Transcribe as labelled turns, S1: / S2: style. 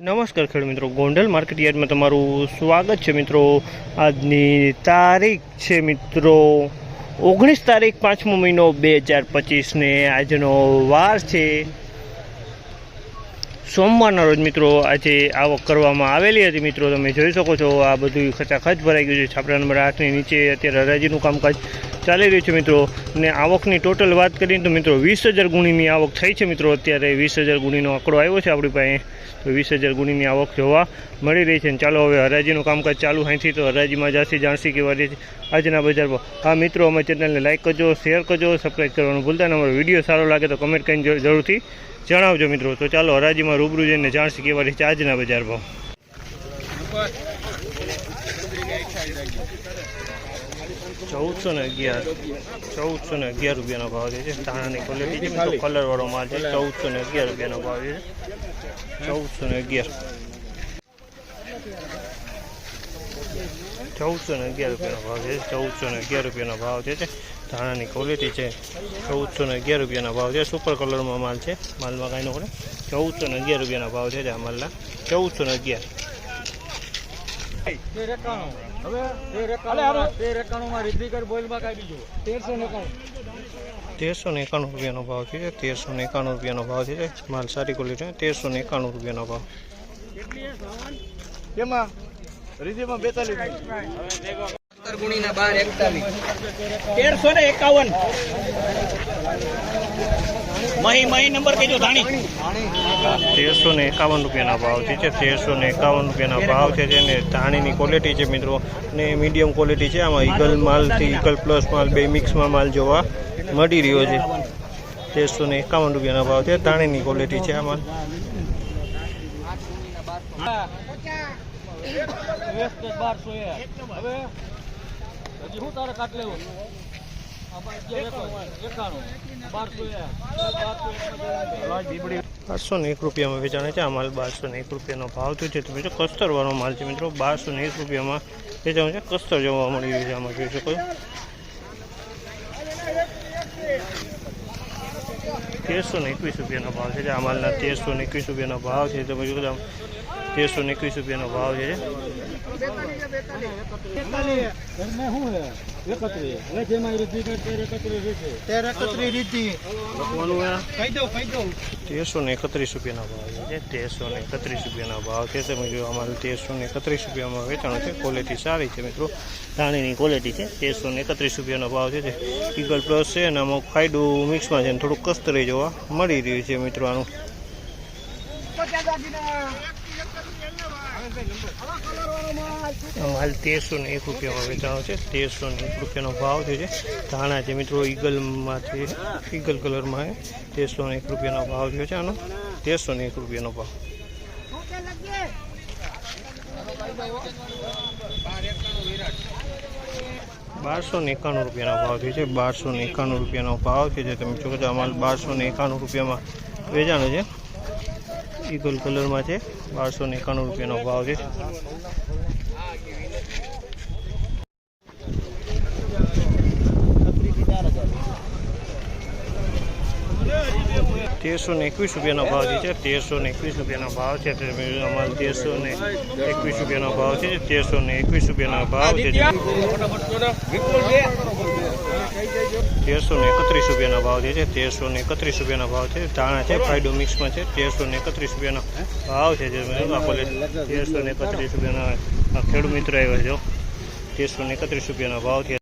S1: નમસ્કાર ખેડ મિત્રો. ગોંડલ માર્કેટ તમારું સ્વાગત છે મિત્રો. આજની તારીખ છે મિત્રો ઓગણીસ તારીખ પાંચમો મહિનો બે હજાર પચીસને આજનો વાર છે. સોમવારના રોજ મિત્રો આજે આવક કરવામાં આવેલી હતી મિત્રો. તમે જોઈ શકો છો, આ બધું ખચાખચ ભરાઈ ગયું છે. છાપરા નંબર આઠની નીચે અત્યારે હરાજીનું કામકાજ ચાલી રહ્યું છે મિત્રો. ને આવકની ટોટલ વાત કરીએ તો મિત્રો વીસ હજાર ગુણીની આવક થઈ છે મિત્રો. અત્યારે વીસ હજાર ગુણીનો આંકડો આવ્યો છે આપણી પાસે. તો વીસ હજાર ગુણીની આવક જોવા મળી રહી છે. અને ચાલો હવે હરાજીનું કામકાજ ચાલુ અહીંથી તો હરાજીમાં જાસી જાણસી કે છે આજના બજારમાં. હા મિત્રો અમે ચેનલને લાઇક કરજો શેર કરજો સબસ્ક્રાઈબ કરવાનું ભૂલતા અમારો વીડિયો સારો લાગે તો કમેન્ટ કરીને જરૂ- જરૂરથી જણાવજો મિત્રો. તો ચાલો હરાજીમાં રૂબરૂ જઈને જાણસી કે રહી છે આજના બજાર ભાવ ચૌદસો ને અગિયાર ચૌદસો ને અગિયાર રૂપિયાનો ભાવ છે જે ધાણાની ક્વોલિટી છે. મિત્રો કલરવાળો માલ છે. ચૌદસો ને અગિયાર રૂપિયાનો ભાવ છે. ચૌદસો ને અગિયાર. ચૌદસો ને અગિયાર રૂપિયાનો ભાવ છે. ચૌદસો ને અગિયાર રૂપિયાનો ભાવ છે તે ધાણાની ક્વોલિટી છે. ચૌદસો ને અગિયાર રૂપિયાના ભાવ છે. સુપર કલરમાં માલ છે. માલમાં કાંઈ નો ચૌદસો ને અગિયાર રૂપિયાના ભાવ છે તે આ માલના. ચૌદસો ને અગિયાર.
S2: તેર એકાણું હવે તેર એકાણું તેર એકાણું માં રીતિકર કાઢી દીધું તેરસો ને એકાણું
S1: તેરસો ને એકાણું રૂપિયાનો ભાવ છે તેરસો ને એકાણું રૂપિયાનો ભાવ છે માલ સારી ક્વોલિટી તેરસો ને એકાણું રૂપિયાનો ભાવ.
S2: કેમાં રીતિમાં બેતાલીસ.
S3: ગુણીના બાર એકતાલીસ. તેરસો ને એકાવન. મહી મહી નંબર કેજો ધાણી.
S1: તેરસો ને એકાવન રૂપિયાના ભાવ છે તેરસો ને એકાવન રૂપિયાના ભાવ છે ને ધાણીની ક્વોલિટી છે મિત્રો. ને મીડિયમ ક્વોલિટી છે આમાં ઈગલ માલથી ઈગલ પ્લસ માલ બે મિક્સમાં માલ જોવા મળી રહ્યો છે. તેરસો ને એકાવન રૂપિયાના ભાવ છે ધાણીની ક્વોલિટી છે આમાં
S2: બારસો હવે હજી શું તારે કાટ લેવું? બારસો
S1: ને એક રૂપિયામાં વેચાણે છે. આ માલ બારસો ને એક રૂપિયાનો ભાવ થયો છે. તમે જો કસ્તરવાળો માલ છે મિત્રો બારસો ને એક રૂપિયામાં વેચાણ છે. કસ્તર જોવા મળી રહ્યું છે. આમાં જોઈ શકો તેરસો ને એકવીસ રૂપિયાનો ભાવ છે. આ માલના તેરસો ને એકવીસ રૂપિયાનો ભાવ છે. તમે જો આમ તેરસો ને એકવીસ રૂપિયાનો ભાવ છે.
S2: એકત્રીસ.
S1: તેરસો ને રૂપિયાનો ભાવ છે તેરસો ને એકત્રીસ રૂપિયાના ભાવ છે. તમે જો અમારે તેરસો ને એકત્રીસ રૂપિયામાં વેચાણ છે ક્વોલિટી સારી છે મિત્રો. ધાણીની ક્વોલિટી છે તેરસો ને એકત્રીસ રૂપિયાનો ભાવ છે. ઈગલ પ્લસ છે અને અમુક ફાયદું મિક્સમાં છે ને થોડુંક કસ્તરી જોવા મળી રહ્યું છે મિત્રો આનું. માલ તેરસો ને એક રૂપિયામાં વેચાણો છે. તેરસો ને એક રૂપિયાનો ભાવ થયો છે ધાણા છે મિત્રો, ઈગલમાંથી ઈગલ કલરમાં છે. તેરસો ને એક રૂપિયાનો ભાવ થયો છે આનો. તેરસો ને એક રૂપિયાનો ભાવ. બારસો ને એકાણું રૂપિયાનો ભાવ થયો છે. બારસો ને એકાણું રૂપિયાનો ભાવ છે તમે જો અમારે બારસો ને એકાણું રૂપિયામાં વેચાણો છે. ઈગલ કલરમાં છે. બારસો ને એકાણું રૂપિયાનો ભાવ છે. તેરસો ને એકવીસ રૂપિયાનો ભાવ છે તેરસો ને એકવીસ રૂપિયાનો ભાવ છે. અમારે તેરસો ને એકવીસ રૂપિયાનો ભાવ છે તેરસો ને એકવીસ રૂપિયાનો ભાવ છે તેરસો ને એકત્રીસ રૂપિયાનો ભાવ છે, તેરસો ને એકત્રીસ રૂપિયાનો ભાવ છે, ધાણા છે, ફાયદો મિક્સમાં છે, તેરસો ને એકત્રીસ રૂપિયાનો ભાવ છે જે આપણે તેરસો ને એકત્રીસ રૂપિયાના ખેડૂત મિત્ર આવ્યો છે તેરસો ને એકત્રીસ રૂપિયાનો ભાવ છે.